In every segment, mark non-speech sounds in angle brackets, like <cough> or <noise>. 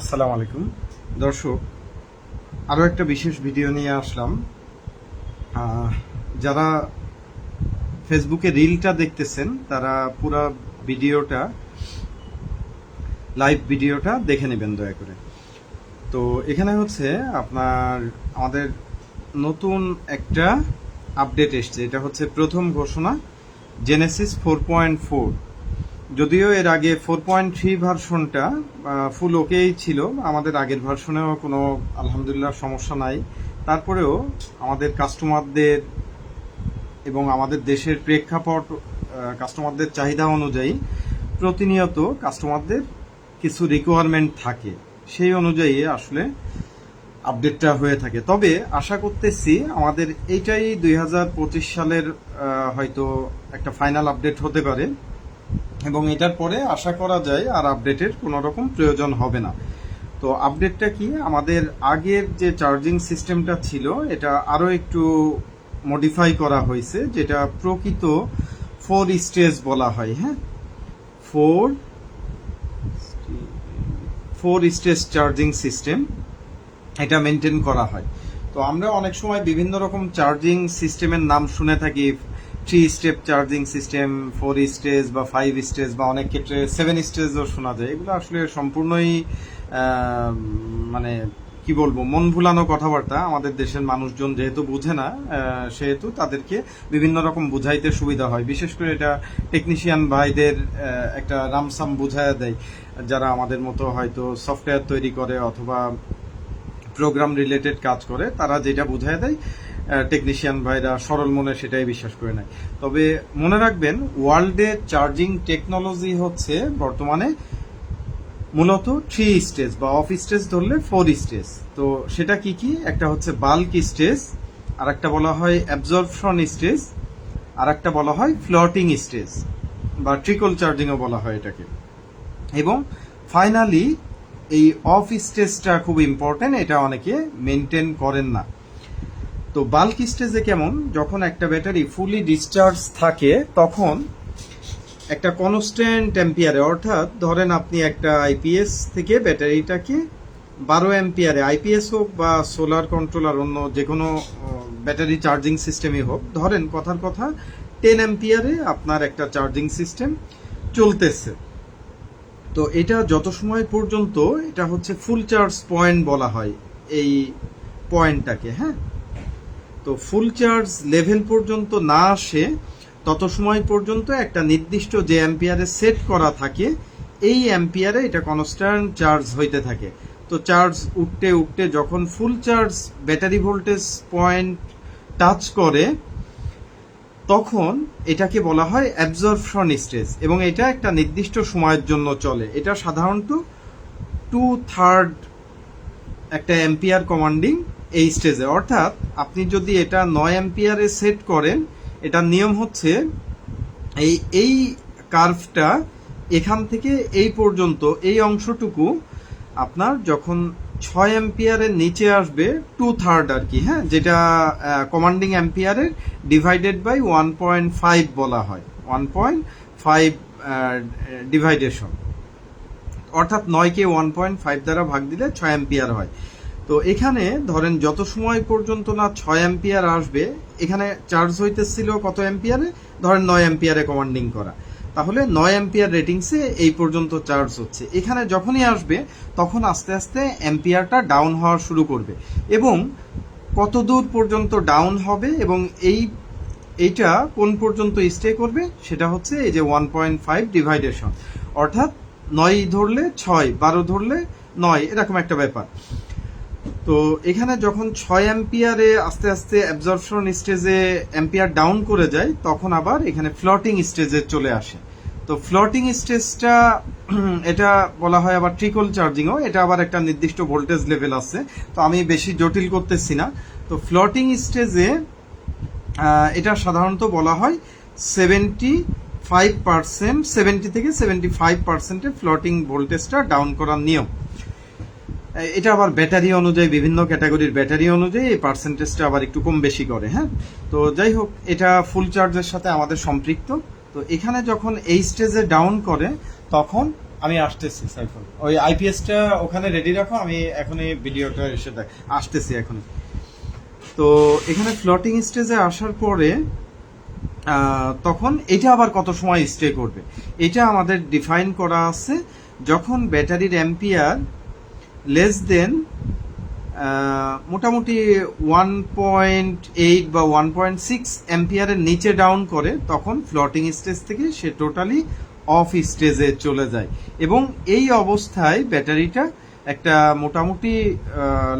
আসসালামু আলাইকুম। দর্শক আরও একটা বিশেষ ভিডিও নিয়ে আসলাম। যারা ফেসবুকে রিলটা দেখতেছেন, তারা পুরো ভিডিওটা, লাইভ ভিডিওটা দেখে নেবেন দয়া করে। তো এখানে হচ্ছে আপনার, আমাদের নতুন একটা আপডেট এসছে। এটা হচ্ছে প্রথম ঘোষণা জেনেসিস ফোর পয়েন্ট ফোর যদিও এর আগে ফোর পয়েন্ট থ্রি ভার্সনটা ফুল ওকেই ছিল। আমাদের আগের ভার্সনেও কোনো আলহামদুলিল্লাহ সমস্যা নাই। তারপরেও আমাদের কাস্টমারদের এবং আমাদের দেশের প্রেক্ষাপট কাস্টমারদের চাহিদা অনুযায়ী প্রতিনিয়ত কাস্টমারদের কিছু রিকোয়ারমেন্ট থাকে। সেই অনুযায়ী আসলে আপডেটটা হয়ে থাকে। তবে আশা করতেছি আমাদের এইটাই দুই হাজার পঁচিশ সালের হয়তো একটা ফাইনাল আপডেট হতে পারে। এবং এটার পরে আশা করা যায় আর আপডেটের কোনো রকম প্রয়োজন হবে না। তো আপডেটটা কি? আমাদের আগের যে চার্জিং সিস্টেমটা ছিল, এটা আরও একটু মডিফাই করা হয়েছে, যেটা প্রকৃত ফোর স্টেজ বলা হয় হ্যাঁ? Four four stage charging system, এটা মেনটেন করা হয়। তো আমরা অনেক সময় বিভিন্ন রকম চার্জিং সিস্টেমের নাম শুনে থাকি three step charging system four stage বা ফাইভ স্টেজ বা অনেক ক্ষেত্রে সেভেন স্টেজও শোনা যায়। এগুলো আসলে সম্পূর্ণই মানে কি বলব, মন ভুলানো কথাবার্তা। আমাদের দেশের মানুষজন যেহেতু বুঝে না সেহেতু তাদেরকে বিভিন্ন রকম বুঝাইতে সুবিধা হয়। বিশেষ করে এটা টেকনিশিয়ান ভাইদের একটা রামসাম বুঝাইয়া দেয়। যারা আমাদের মতো হয়তো সফটওয়্যার তৈরি করে অথবা প্রোগ্রাম রিলেটেড কাজ করে, তারা যেটা বুঝায় দেয় টেকনিশিয়ান ভাইরা সরল মনে সেটাই বিশ্বাস করে নেয়। তবে মনে রাখবেন ওয়ার্ল্ডে চার্জিং টেকনোলজি হচ্ছে বর্তমানে মূলত থ্রি স্টেজ বা অফ স্টেজ ধরলে ফোর স্টেজ তো সেটা কি কি? একটা হচ্ছে বাল্ক স্টেজ আর একটা বলা হয় অ্যাবজর্পশন স্টেজ আর একটা বলা হয় ফ্লটিং স্টেজ বা ট্রিকল চার্জিংও বলা হয় এটাকে। এবং ফাইনালি এই অফ স্টেজটা খুব ইম্পর্টেন্ট এটা অনেকে মেনটেন করেন না। তো বাল্ক স্টেজে কেমন? যখন একটা ব্যাটারি ফুলি ডিসচার্জ থাকে, তখন একটা কনস্ট্যান্ট অ্যাম্পিয়ারে অর্থাৎ ধরেন আপনি একটা আইপিএস থেকে ব্যাটারিটাকে বারো অ্যাম্পিয়ারে আইপিএস হোক বা সোলার কন্ট্রোলার অন্য যে কোনো ব্যাটারি চার্জিং সিস্টেমই হোক, ধরেন কথার কথা টেন অ্যাম্পিয়ারে আপনার একটা চার্জিং সিস্টেম চলতেছে। তো এটা যত সময় পর্যন্ত, এটা হচ্ছে ফুল চার্জ পয়েন্ট বলা হয়, এই পয়েন্টটাকে হ্যাঁ? তো ফুল চার্জ লেভেল পর্যন্ত না আসে, তত সময় পর্যন্ত একটা নির্দিষ্ট যে অ্যাম্পিয়ারে সেট করা থাকে, এই অ্যাম্পিয়ারে এটা কনস্ট্যান্ট চার্জ হইতে থাকে। তো চার্জ উঠতে উঠতে যখন full charge battery voltage point touch করে, তখন এটাকে বলা হয় অ্যাবজর্পশন স্টেজ এবং এটা একটা নির্দিষ্ট সময়ের জন্য চলে। এটা সাধারণত টু থার্ড একটা এম্পিয়ার কমান্ডিং এই স্টেজে অর্থাৎ আপনি যদি এটা নয় এম্পিয়ারে সেট করেন এটার নিয়ম হচ্ছে এই এই কার্ভটা এখান থেকে এই পর্যন্ত, এই অংশটুকু আপনার যখন ছয় এম্পিয়ারের নিচে আসবে টু থার্ড আর কি হ্যাঁ? যেটা commanding এম্পিয়ারের divided by one point five বলা হয়। ওয়ান পয়েন্ট ফাইভ ডিভাইডেশন অর্থাৎ নয়কে ওয়ান পয়েন্ট ফাইভ দ্বারা ভাগ দিলে ছয় অ্যাম্পিয়ার হয়। তো এখানে ধরেন যত সময় পর্যন্ত না ছয় অ্যাম্পিয়ার আসবে, এখানে চার্জ হইতেছিল কত অ্যাম্পিয়ারে? ধরেন নয় অ্যাম্পিয়ারে কমান্ডিং করা। তাহলে নয় অ্যাম্পিয়ার রেটিংসে এই পর্যন্ত চার্জ হচ্ছে। এখানে যখনই আসবে, তখন আস্তে আস্তে অ্যাম্পিয়ারটা ডাউন হওয়া শুরু করবে। এবং কত দূর পর্যন্ত ডাউন হবে এবং এই, এইটা কোন পর্যন্ত স্টে করবে, সেটা হচ্ছে এই যে ওয়ান পয়েন্ট ফাইভ ডিভাইডেশন অর্থাৎ নয় ধরলে ছয়, বারো ধরলে নয়, এরকম একটা ব্যাপার। তো এখানে যখন ছয় অ্যাম্পিয়ারে আস্তে আস্তে অ্যাবজর্পশন স্টেজে অ্যাম্পিয়ার ডাউন করে যায়, তখন আবার এখানে ফ্লটিং স্টেজে চলে আসে। তো ফ্লটিং স্টেজটা <clears throat> এটা বলা হয় আবার ট্রিকল চার্জিংও এটা আবার একটা নির্দিষ্ট ভোল্টেজ লেভেল আছে। তো আমি বেশি জটিল করতেছি না। তো ফ্লটিং স্টেজে এটা সাধারণত বলা হয় সেভেন্টি ফাইভ পার্সেন্ট সেভেন্টি থেকে সেভেন্টি ফাইভ পার্সেন্টে ফ্লটিং ভোল্টেজটা ডাউন করার নিয়ম। এটা আবার ব্যাটারি অনুযায়ী, বিভিন্ন ক্যাটাগরির ব্যাটারি অনুযায়ী এই পার্সেন্টেজটা আবার একটু কম বেশি করে হ্যাঁ? তো যাই হোক, এটা ফুল চার্জের সাথে আমাদের সম্পৃক্ত। তো এখানে যখন এই স্টেজে ডাউন করে, তখন আমি আসতেছি, সাইফুল। ওই আইপিএসটা ওখানে রেডি রাখো, আমি এখনই ভিডিওটা এসে দেখ, আসতেছি এখন তো এখানে ফ্লোটিং স্টেজে আসার পরে তখন এটা আবার কত সময় স্টে করবে? এটা আমাদের ডিফাইন করা আছে, যখন ব্যাটারির অ্যাম্পিয়ার লেস দেন মোটামুটি ওয়ান পয়েন্ট এইট বা ওয়ান পয়েন্ট সিক্স অ্যাম্পিয়ারের নিচে ডাউন করে, তখন ফ্লোটিং স্টেজ থেকে সে টোটালি অফ স্টেজে চলে যায়। এবং এই অবস্থায় ব্যাটারিটা একটা মোটামুটি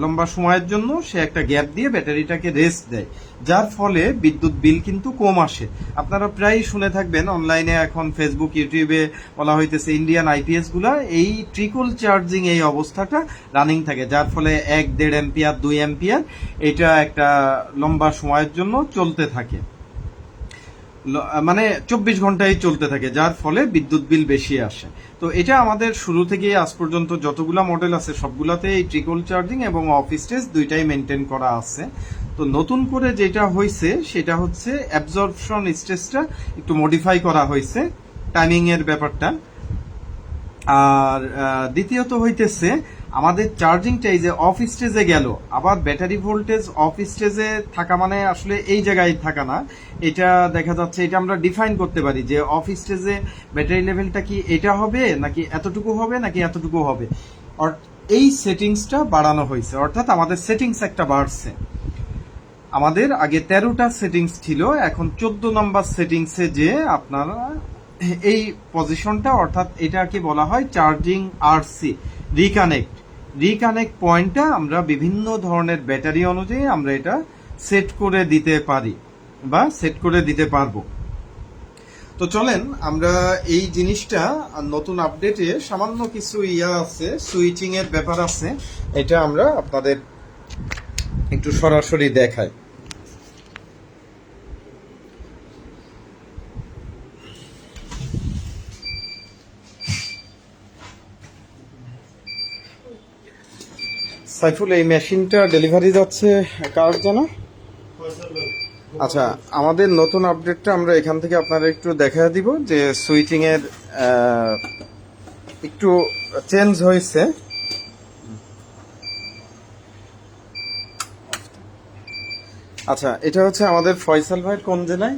লম্বা সময়ের জন্য সে একটা গ্যাপ দিয়ে ব্যাটারিটাকে রেস্ট দেয়। যার ফলে বিদ্যুৎ বিল কিন্তু কম আসে। আপনারা প্রায় শুনে থাকবেন, অনলাইনে এখন ফেসবুক ইউটিউবে বলা হইতেছে ইন্ডিয়ান আইপিএসগুলা, এই ট্রিকল চার্জিং এই অবস্থাটা রানিং থাকে। যার ফলে এক দেড় এম্পিয়ার দুই এম্পিয়ার এটা একটা লম্বা সময়ের জন্য চলতে থাকে। মানে চব্বিশ ঘন্টায় চলতে থাকে, যার ফলে বিদ্যুৎ বিল বেশি আসে। তো এটা আমাদের শুরু থেকে আজ পর্যন্ত যতগুলা মডেল আছে, সবগুলাতে এই ট্রিকল চার্জিং এবং অফ স্টেজ দুইটাই মেনটেন করা আছে। তো নতুন করে যেটা হয়েছে সেটা হচ্ছে অ্যাবজর্পশন স্টেজটা একটু মডিফাই করা হয়েছে টাইমিং এর ব্যাপারটা। আর দ্বিতীয়ত হইতেছে আমাদের চার্জিংটা এই যে অফ স্টেজে গেল। আবার ব্যাটারি ভোল্টেজ অফ স্টেজে থাকা মানে আসলে এই জায়গায় থাকা না। এটা দেখা যাচ্ছে, এটা আমরা ডিফাইন করতে পারি যে অফ স্টেজে ব্যাটারি লেভেলটা কি এটা হবে, নাকি এতটুকু হবে, নাকি এতটুকু হবে। এই সেটিংসটা বাড়ানো হয়েছে। অর্থাৎ আমাদের সেটিংস একটা বাড়ছে। আমাদের আগে তেরোটা সেটিংস ছিল, এখন চোদ্দ নম্বর সেটিংসে যে আপনারা এই পজিশনটা অর্থাৎ এটাকে বলা হয় চার্জিং আরসি রিকানেক্ট রিকানেক্ট পয়েন্টটা আমরা বিভিন্ন ধরনের ব্যাটারি অনুযায়ী আমরা এটা সেট করে দিতে পারি বা সেট করে দিতে পারব। তো চলেন, আমরা এই জিনিসটা নতুন আপডেটে সামান্য কিছু ইয়া আছে সুইচিং এর ব্যাপার আছে, এটা আমরা আপনাদের একটু সরাসরি দেখাই। সাইফুল, এই মেশিনটা ডেলিভারি যাচ্ছে কার যেন আচ্ছা আমাদের নতুন আপডেটটা আমরা এখান থেকে আপনারা একটু দেখা দিব যে সুইচিং এর একটু চেঞ্জ হয়েছে। আচ্ছা এটা হচ্ছে আমাদের ফয়সাল ভাইয়ের কোন জেলায়?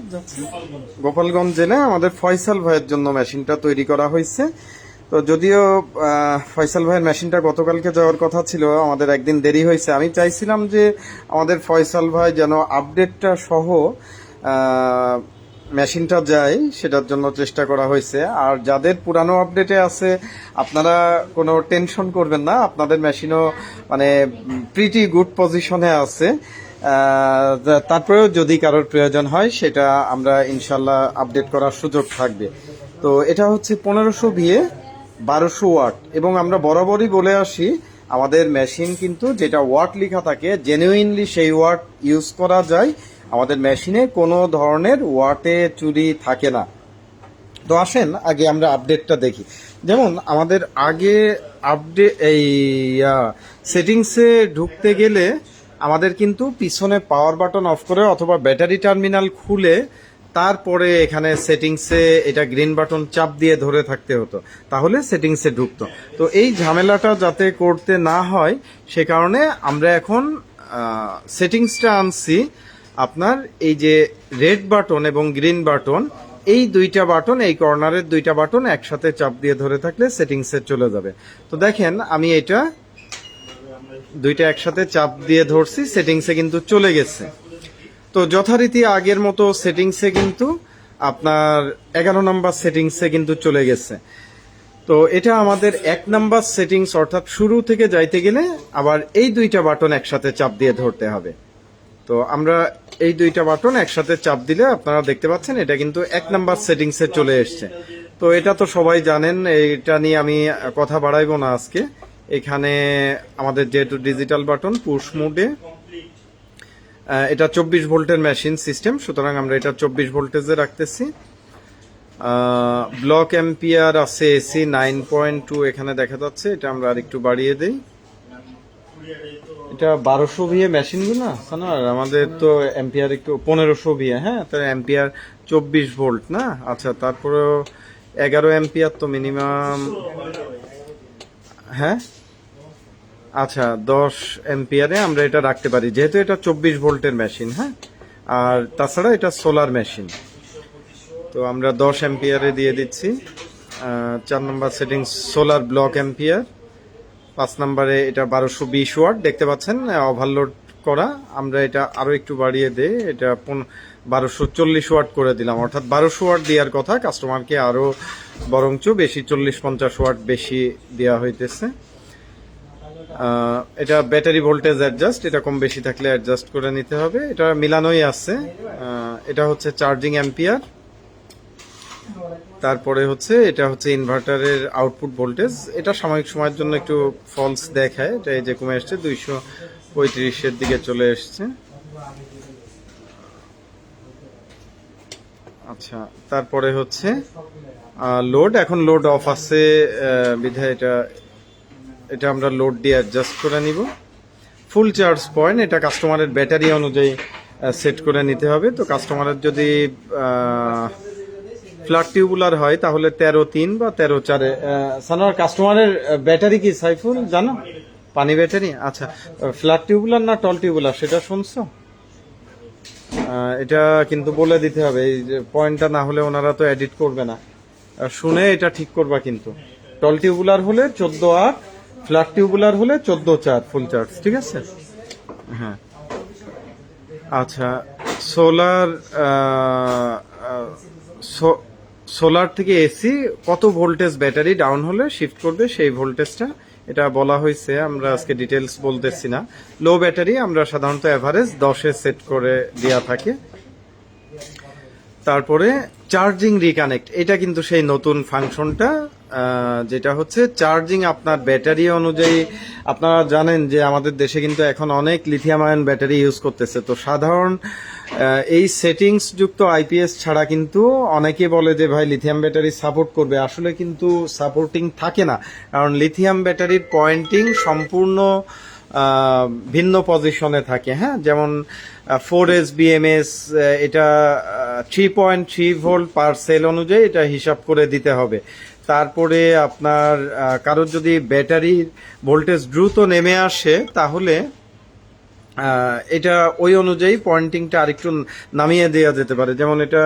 গোপালগঞ্জ জেলায় আমাদের ফয়সাল ভাইয়ের জন্য মেশিনটা তৈরি করা হয়েছে। তো যদিও ফয়সাল ভাইয়ের মেশিনটা গতকালকে যাওয়ার কথা ছিল, আমাদের একদিন দেরি হয়েছে। আমি চাইছিলাম যে আমাদের ফয়সাল ভাই যেন আপডেটটা সহ মেশিনটা যায়, সেটার জন্য চেষ্টা করা হয়েছে। আর যাদের পুরানো আপডেটে আছে, আপনারা কোনো টেনশন করবেন না। আপনাদের মেশিনও মানে প্রিটি গুড পজিশনে আছে। তারপরেও যদি কারোর প্রয়োজন হয়, সেটা আমরা ইনশাল্লাহ আপডেট করার সুযোগ থাকবে। তো এটা হচ্ছে পনেরোশো বিয়ে বারোশো ওয়াট। এবং আমরা বরাবরই বলে আসি, আমাদের মেশিন কিন্তু যেটা ওয়াট লেখা থাকে জেনুইনলি সেই ওয়াট ইউজ করা যায়। আমাদের মেশিনে কোনো ধরনের ওয়াটে চুরি থাকে না। তো আসেন, আগে আমরা আপডেটটা দেখি। যেমন আমাদের আগে আপডেট এই সেটিংসে ঢুকতে গেলে আমাদের কিন্তু পিছনে পাওয়ার বাটন অফ করে অথবা ব্যাটারি টার্মিনাল খুলে তারপরে এখানে সেটিংসে এটা গ্রিন বাটন চাপ দিয়ে ধরে থাকতে হতো। তাহলে সেটিংসে ঢুকতো। তো এই ঝামেলাটা যাতে করতে না হয়, সে কারণে আমরা এখন সেটিংসটা আনছি। আপনার এই যে রেড বাটন এবং গ্রিন বাটন এই দুইটা বাটন এই কর্নারের দুইটা বাটন একসাথে চাপ দিয়ে ধরে থাকলে সেটিংসে চলে যাবে। তো দেখেন, আমি এটা দুইটা একসাথে চাপ দিয়ে ধরছি সেটিংসে কিন্তু চলে গেছে। তো যথারীতি আগের মতো সেটিংসে কিন্তু আপনার এগারো নাম্বার সেটিংসে কিন্তু চলে গেছে। তো এটা আমাদের এক নাম্বার সেটিংস, অর্থাৎ শুরু থেকে যাইতে গেলে আবার এই দুইটা বাটন একসাথে চাপ দিয়ে ধরতে হবে। তো আমরা এই দুইটা বাটন একসাথে চাপ দিলে আপনারা দেখতে পাচ্ছেন এটা কিন্তু এক নাম্বার সেটিংসে চলে এসছে। তো এটা তো সবাই জানেন এটা নিয়ে আমি কথা বাড়াইবো না আজকে। এখানে আমাদের যেহেতু ডিজিটাল বাটন পুশ মোডে এটা চব্বিশ ভোল্টের মেশিন সিস্টেম সুতরাং আমরা এটা চব্বিশ ভোল্টেজে রাখতেছি। ব্লক এম্পিয়ার আছে এসি নাইন পয়েন্ট টু এখানে দেখা যাচ্ছে, এটা আমরা আর একটু বাড়িয়ে দিই। এটা বারোশো ভিএ মেশিনগুলো না আমাদের তো এম্পিয়ার একটু পনেরোশো ভিএ হ্যাঁ? তাহলে এম্পিয়ার চব্বিশ ভোল্ট, না? আচ্ছা তারপরেও এগারো এম্পিয়ার তো মিনিমাম হ্যাঁ? আচ্ছা দশ এম্পিয়ারে আমরা এটা রাখতে পারি। যেহেতু এটা চব্বিশ ভোল্টের মেশিন হ্যাঁ? আর তাছাড়া এটা সোলার মেশিন তো আমরা দশ এম্পিয়ারে দিয়ে দিচ্ছি। চার নম্বর সেটিং সোলার ব্লক এম্পিয়ার পাঁচ নম্বরে এটা বারোশো বিশ ওয়াট, দেখতে পাচ্ছেন ওভারলোড করা। আমরা এটা আরও একটু বাড়িয়ে দেই। এটা বারোশো চল্লিশ ওয়াট করে দিলাম। অর্থাৎ বারোশো ওয়াট দেওয়ার কথা কাস্টমারকে আরও বরঞ্চ বেশি চল্লিশ পঞ্চাশ ওয়াট বেশি দেওয়া হইতেছে। এটা ব্যাটারি ভোল্টেজ অ্যাডজাস্ট এটা কম বেশি থাকলে অ্যাডজাস্ট করে নিতে হবে। এটা মিলানোই আছে। এটা হচ্ছে চার্জিং অ্যাম্পিয়ার তারপরে হচ্ছে, এটা হচ্ছে ইনভার্টারের আউটপুট ভোল্টেজ এটা সাময়িক সময়ের জন্য একটু ফলস দেখায়। এটা এই যে কমে আসছে দুইশো পঁয়ত্রিশের দিকে চলে এসছে। আচ্ছা তারপরে হচ্ছে লোড এখন লোড অফ আছে বিধায় এটা এটা আমরা লোড দিয়ে অ্যাডজাস্ট করে নিব। ফুল চার্জ পয়েন্ট এটা কাস্টমারের ব্যাটারি অনুযায়ী সেট করে নিতে হবে। তো কাস্টমারের যদি ফ্ল্যাট টিউবুলার হয়, তাহলে তেরো তিন বা তেরো চারে সানোয়ার কাস্টমারের ব্যাটারি কি, সাইফুল, জানো? পানি ব্যাটারি আচ্ছা ফ্ল্যাট টিউবুলার না টল টিউবুলার সেটা শুনছো? এটা কিন্তু বলে দিতে হবে, এই যে পয়েন্টটা না হলে ওনারা তো এডিট করবে না। শুনে এটা ঠিক করবা কিন্তু। টল টিউবুলার হলে চোদ্দ আট ফ্ল্যাট টিউবুলার হলে চোদ্দ চার ফুল চার্জ ঠিক আছে? হ্যাঁ। আচ্ছা সোলার সোলার থেকে এসি কত ভোল্টেজ ব্যাটারি ডাউন হলে শিফট করবে সেই ভোল্টেজটা? এটা বলা হয়েছে আমরা আজকে ডিটেলস বলতেছি না। লো ব্যাটারি আমরা সাধারণত এভারেজ দশে সেট করে দেওয়া থাকে। তারপরে চার্জিং রিকানেক্ট এটা কিন্তু সেই নতুন ফাংশনটা। যেটা হচ্ছে চার্জিং আপনার ব্যাটারি অনুযায়ী, আপনারা জানেন যে আমাদের দেশে কিন্তু এখন অনেক লিথিয়াম আয়ন ব্যাটারি ইউজ করতেছে। তো সাধারণ এই সেটিংস যুক্ত আইপিএস ছাড়া কিন্তু অনেকে বলে যে, ভাই লিথিয়াম ব্যাটারি সাপোর্ট করবে। আসলে কিন্তু সাপোর্টিং থাকে না। কারণ লিথিয়াম ব্যাটারির পয়েন্টিং সম্পূর্ণ ভিন্ন পজিশনে থাকে। হ্যাঁ? যেমন ফোর এস বিএমএস এটা three point three volt per cell অনুযায়ী এটা হিসাব করে দিতে হবে। তারপরে আপনার কারোর যদি ব্যাটারির ভোল্টেজ দ্রুত নেমে আসে, তাহলে এটা ওই অনুযায়ী পয়েন্টিংটা আরেকটু নামিয়ে দেওয়া যেতে পারে। যেমন এটা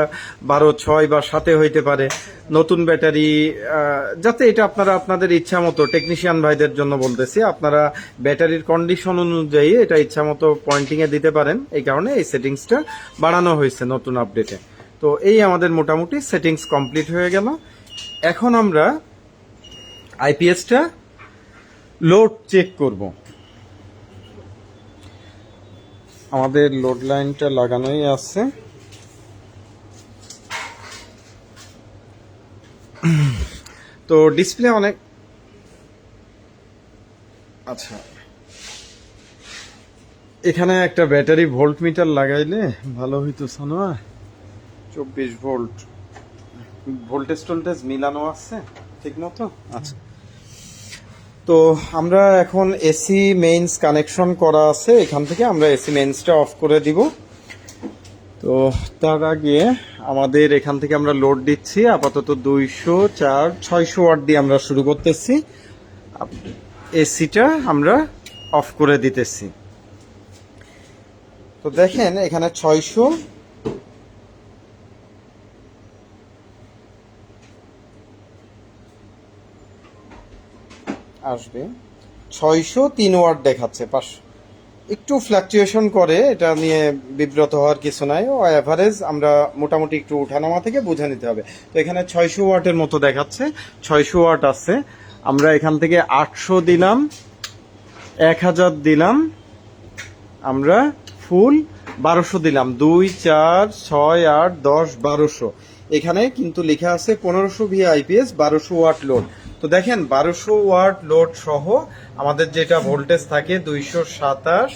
বারো, ছয় বা সাতে হইতে পারে। নতুন ব্যাটারি যাতে এটা আপনারা আপনাদের ইচ্ছা মতো টেকনিশিয়ান ভাইদের জন্য বলতেছি, আপনারা ব্যাটারির কন্ডিশন অনুযায়ী এটা ইচ্ছা মতো পয়েন্টিংয়ে দিতে পারেন। এই কারণে এই সেটিংসটা বাড়ানো হয়েছে নতুন আপডেটে তো এই আমাদের মোটামুটি সেটিংস কমপ্লিট হয়ে গেল। এখন আমরা আইপিএসটা লোড চেক করব। আমাদের লোড লাইনটা লাগানোই আছে। তো ডিসপ্লে অনেক আচ্ছা। এখানে একটা ব্যাটারি ভোল্ট মিটার লাগাইলে ভালো হইতো সানোয়া। চব্বিশ ভোল্ট। ভোল্টেজ টোল্টেজ মিলানো আছে ঠিক মতো আচ্ছা। তো আমরা এখন এসি মেইনস কানেকশন করা আছে, এখান থেকে আমরা এসি মেইনসটা অফ করে দিব। তো তার আগে আমাদের এখান থেকে আমরা লোড দিচ্ছি, আপাতত দুইশো চার, ছয়শো ওয়াট দিয়ে আমরা শুরু করতেছি। এসিটা আমরা অফ করে দিতেছি। তো দেখেন, এখানে ছয়শো আসবে। ছয়শো তিন ওয়াট দেখাচ্ছে পাঁচশো একটু ফ্ল্যাকচুয়েশন করে, এটা নিয়ে বিব্রত হওয়ার কিছু নাই। ও অ্যাভারেজ আমরা মোটামুটি একটু উঠানামা থেকে বুঝে নিতে হবে। তো এখানে ছয়শো ওয়াটের মতো দেখাচ্ছে, ছয়শো ওয়াট আছে। আমরা এখান থেকে আটশো দিলাম, এক হাজার দিলাম, আমরা ফুল বারোশো দিলাম। দুই, চার, ছয়, আট, দশ, বারোশো। এখানে কিন্তু লেখা আছে পনেরোশো ভি আইপিএস বারোশো ওয়াট লোড। তো দেখেন, বারোশো ওয়াট লোড সহ আমাদের যেটা ভোল্টেজ থাকে দুইশো সাতাশ,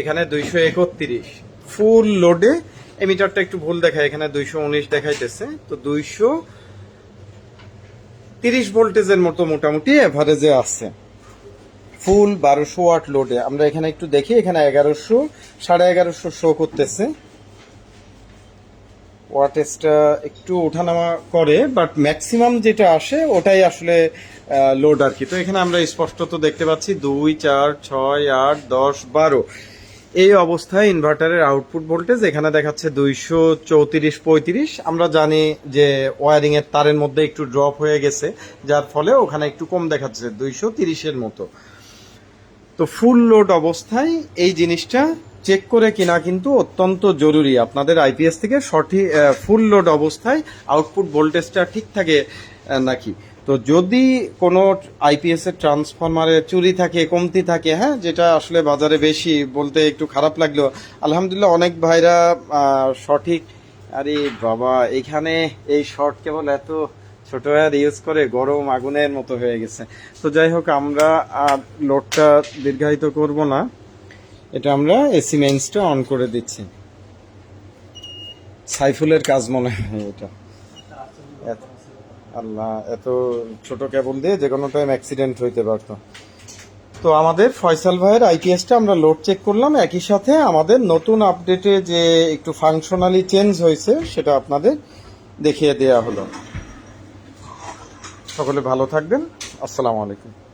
এখানে দুইশো একত্রিশ। ফুল লোডে এমিটারটা একটু ভুল দেখায়, এখানে দুইশো উনিশ দেখাইতেছে। তো দুইশো তিরিশ ভোল্টেজের মতো মোটামুটি এভারেজে আছে। ফুল বারোশো ওয়াট লোডে। আমরা এখানে একটু দেখি, এখানে এগারোশো, সাড়ে এগারোশো শো করতেছে। ওয়াটেজটা একটু ওঠানামা করে বাট ম্যাক্সিমাম যেটা আসে ওটাই আসলে লোড আর কি। তো এখানে আমরা স্পষ্টত দেখতে পাচ্ছি, দুই, চার, ছয়, আট, দশ, বারো। এই অবস্থায় ইনভার্টারের আউটপুট ভোল্টেজ এখানে দেখাচ্ছে দুইশো চৌত্রিশ পঁয়ত্রিশ। আমরা জানি যে ওয়ারিং এর তারের মধ্যে একটু ড্রপ হয়ে গেছে, যার ফলে ওখানে একটু কম দেখাচ্ছে, দুইশো তিরিশের মতো। তো ফুল লোড অবস্থায় এই জিনিসটা চেক করে কিনা কিন্তু অত্যন্ত জরুরি। আপনাদের আইপিএস থেকে সঠিক ফুল লোড অবস্থায় আউটপুট ভোল্টেজটা ঠিক থাকে নাকি? তো যদি কোনো আইপিএস এর ট্রান্সফরমারে চুরি থাকে, কমতি থাকে হ্যাঁ যেটা আসলে বাজারে বেশি বলতে একটু খারাপ লাগল, আলহামদুলিল্লাহ অনেক ভাইরা সঠিক, আরে বাবা, এখানে এই শর্ট কেবল এত ছোট ওয়্যার ইউজ করে, গরম আগুনের মতো হয়ে গেছে। তো যাই হোক, আমরা আর লোডটা দীর্ঘায়িত করব না। এটা আমরা এসি মেন্সটা অন করে দিচ্ছি। সাইফুলের কাজ মনে হয় এটা। আল্লাহ, এত ছোট কেবল দিয়ে যে কোনো টাইম অ্যাক্সিডেন্ট হইতে পারতো। তো আমাদের ফয়সাল ভাইয়ের আইপিএসটা আমরা লোড চেক করলাম। একই সাথে আমাদের নতুন আপডেটে যে একটু ফাংশনালি চেঞ্জ হয়েছে, সেটা আপনাদের দেখিয়ে দেওয়া হলো। সকলে ভালো থাকবেন। আসসালামু আলাইকুম।